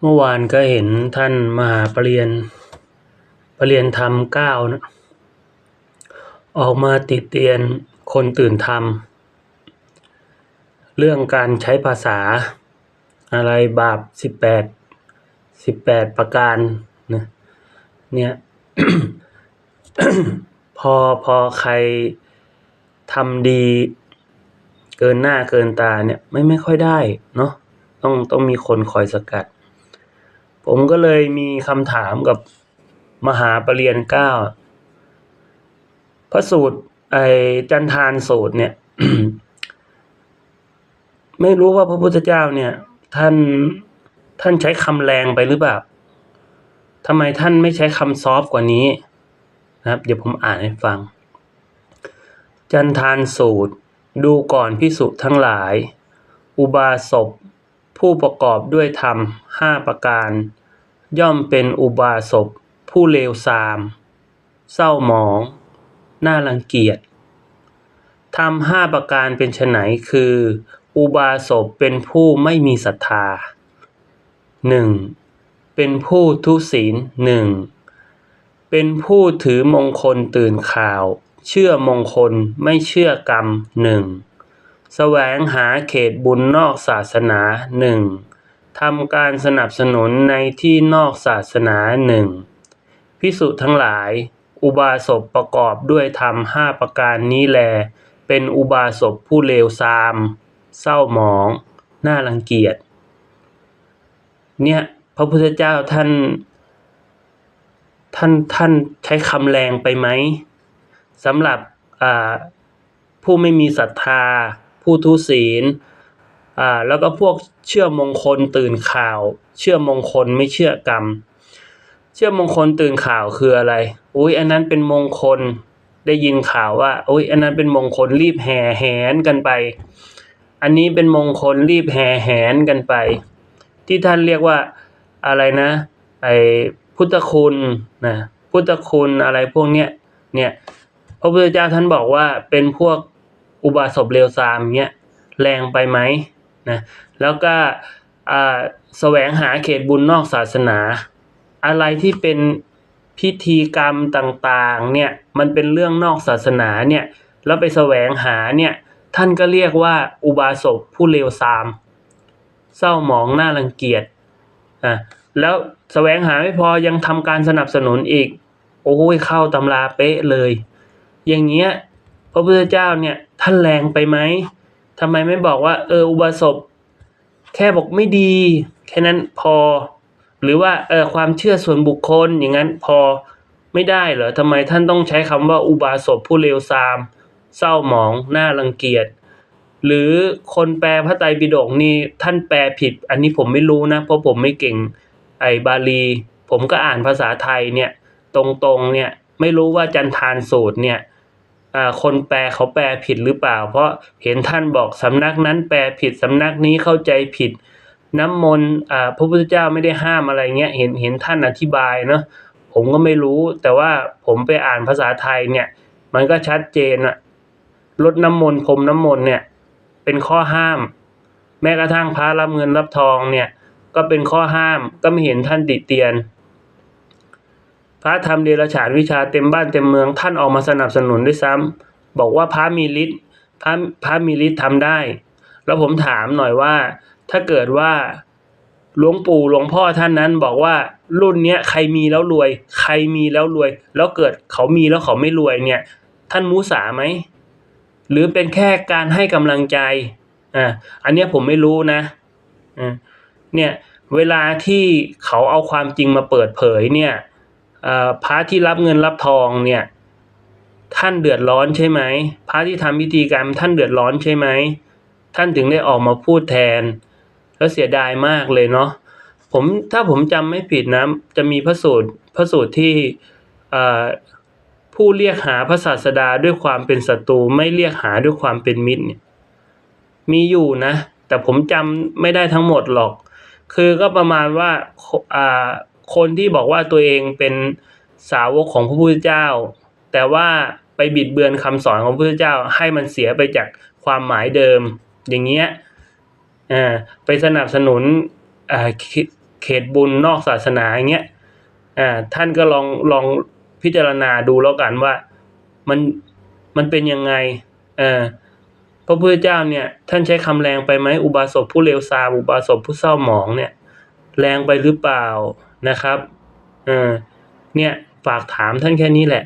เมื่อวานก็เห็นท่านมหาปรริญญาปรริยนธรรมเก้านะออกมาติดเตียนคนตื่นธรรม เรื่องการใช้ภาษาอะไรบาปสิบแปดสิบแปดประการนะเนี่ยพอพอใครทำดีเกินหน้าเกินตาเนี่ยไม่ไม่ค่อยได้เนาะต้องต้องมีคนคอยสกัด ผมก็เลยมีคำถามกับมหาปรริญญาเก้าพระสูตรไอจันทานสูตรเนี่ย ไม่รู้ว่าพระพุทธเจ้าเนี่ย ท่านท่านใช้คำแรงไปหรือเปล่าทำไมท่านไม่ใช้คำซอฟกว่านี้นะครับ เดี๋ยวผมอ่านให้ฟัง จันทานสูตรดูก่อนพิสุทั้งหลาย อุบาสก ผู้ประกอบด้วยธรรมห้าประการ ย่อมเป็นอุบาสกผู้เลวทราม เศร้าหมอง น่ารังเกียจทำห้าประการเป็นไฉนคือ อุบาสกเป็นผู้ไม่มีศรัทธาหนึ่งเป็นผู้ทุศีลหนึ่งเป็นผู้ถือมงคลตื่นข่าว เชื่อมงคลไม่เชื่อกรรมหนึ่ง แสวงหาเขตบุญนอกศาสนาหนึ่งทำการสนับสนุนในที่นอกศาสนาหนึ่งพิสุทั้งหลาย อุบาสกประกอบด้วยธรรมห้าประการนี้แล เป็นอุบาสกผู้เลวทราม เศร้าหมอง น่ารังเกียจ เนี่ยพระพุทธเจ้าท่าน ท่านท่านใช้คำแรงไปไหมสำหรับผู้ไม่มีศรัทธา ผู้ทุศีลอ่าแล้วก็พวกเชื่อมงคลตื่นข่าว เชื่อมงคลไม่เชื่อกรรม เชื่อมงคลตื่นข่าวคืออะไร อุ้ยอันนั้นเป็นมงคลได้ยินข่าวว่าอุ้ยอันนั้นเป็นมงคลรีบแห่แหนกันไป อันนี้เป็นมงคลรีบแห่แหนกันไป ที่ท่านเรียกว่าอะไรนะไอพุทธคุณนะพุทธคุณอะไรพวกเนี้ยเนี่ยพระพุทธเจ้าท่านบอกว่าเป็นพวก อุบาสกเลวทรามเนี้ยแรงไปไหมนะแล้วก็อ่าแสวงหาเขตบุญนอกศาสนา อะไรที่เป็นพิธีกรรมต่างๆเนี่ยมันเป็นเรื่องนอกศาสนาเนี่ยแล้วไปแสวงหาเนี่ยท่านก็เรียกว่าอุบาสกผู้เลวทราม เศร้าหมองหน่ารังเกียจอะแล้วแสวงหาไม่พอยังทำการสนับสนุนอีก โอ้ยเข้าตำราเป๊ะเลย อย่างเงี้ย ระพุทธเจ้าเนี่ยท่านแรงไปไหมทำไมไม่บอกว่า เอออุบาสกแค่บอกไม่ดี แค่นั้นพอ หรือว่าเออความเชื่อส่วนบุคคลอย่างนั้นพอไม่ได้เหรอทำไมท่านต้องใช้คำว่าอุบาสกผู้เลวทราม เศร้าหมองน่ารังเกียจหรือคนแปลพระไตรปิฎกนี่ท่านแปลผิด อันนี้ผมไม่รู้นะเพราะผมไม่เก่งไอ้บาลี ผมก็อ่านภาษาไทยเนี่ย ตรงๆเนี่ยไม่รู้ว่าจันทานสูตรเนี่ย คนแปลเขาแปลผิดหรือเปล่า เพราะเห็นท่านบอกสำนักนั้นแปลผิดสำนักนี้เข้าใจผิด น้ำมนต์พระพุทธเจ้าไม่ได้ห้ามอะไรเงี้ยเห็นเห็นท่านอธิบายเนาะผมก็ไม่รู้ แต่ว่าผมไปอ่านภาษาไทยเนี่ย มันก็ชัดเจนอะลดน้ำมนต์พรมน้ำมนต์เนี่ย เป็นข้อห้าม แม้กระทั่งพระรับเงินรับทองเนี่ย ก็เป็นข้อห้ามก็ไม่เห็นท่านติเตียน ระทำเดรัจฉานวิชาเต็มบ้านเต็มเมืองท่านออกมาสนับสนุนด้วยซ้ำบอกว่าพระมีฤทธิ์พระพระมีฤทธิ์ทำได้ แล้วผมถามหน่อยว่า ถ้าเกิดว่าหลวงปู่หลวงพ่อท่านนั้นบอกว่ารุ่นเนี้ยใครมีแล้วรวย ใครมีแล้วรวย แล้วเกิดเขามีแล้วเขาไม่รวยเนี่ย ท่านมุสาไหมหรือเป็นแค่การให้กำลังใจอ่าอันเนี้ยผมไม่รู้นะอ่าเนี่ยเวลาที่เขาเอาความจริงมาเปิดเผยเนี่ย พระที่รับเงินรับทองเนี่ยท่านเดือดร้อนใช่ไหมพระที่ทำพิธีกรรมท่านเดือดร้อนใช่ไหมท่านถึงได้ออกมาพูดแทน แล้วเสียดายมากเลยเนาะผมถ้าผมจำไม่ผิดนะจะมีพระสูตรพระสูตรที่ผู้เรียกหาพระศาสดาด้วยความเป็นศัตรูไม่เรียกหาด้วยความเป็นมิตรเนี่ยมีอยู่นะ แต่ผมจำไม่ได้ทั้งหมดหรอก คือก็ประมาณว่า คนที่บอกว่าตัวเองเป็นสาวกของพระพุทธเจ้า แต่ว่าไปบิดเบือนคำสอนของพระพุทธเจ้า ให้มันเสียไปจากความหมายเดิม อย่างเงี้ยอ่าไปสนับสนุนอ่าเขตบุญนอกศาสนาอย่างเงี้ยอ่าท่านก็ลองลองพิจารณาดูแล้วกันว่ามันมันเป็นยังไงเออพระพุทธเจ้าเนี่ย ท่านใช้คำแรงไปไหมอุบาสกผู้เลวทรามอุบาสกผู้เศร้าหมองเนี่ย แรงไปหรือเปล่า นะครับเออเนี่ยฝากถามท่านแค่นี้แหละ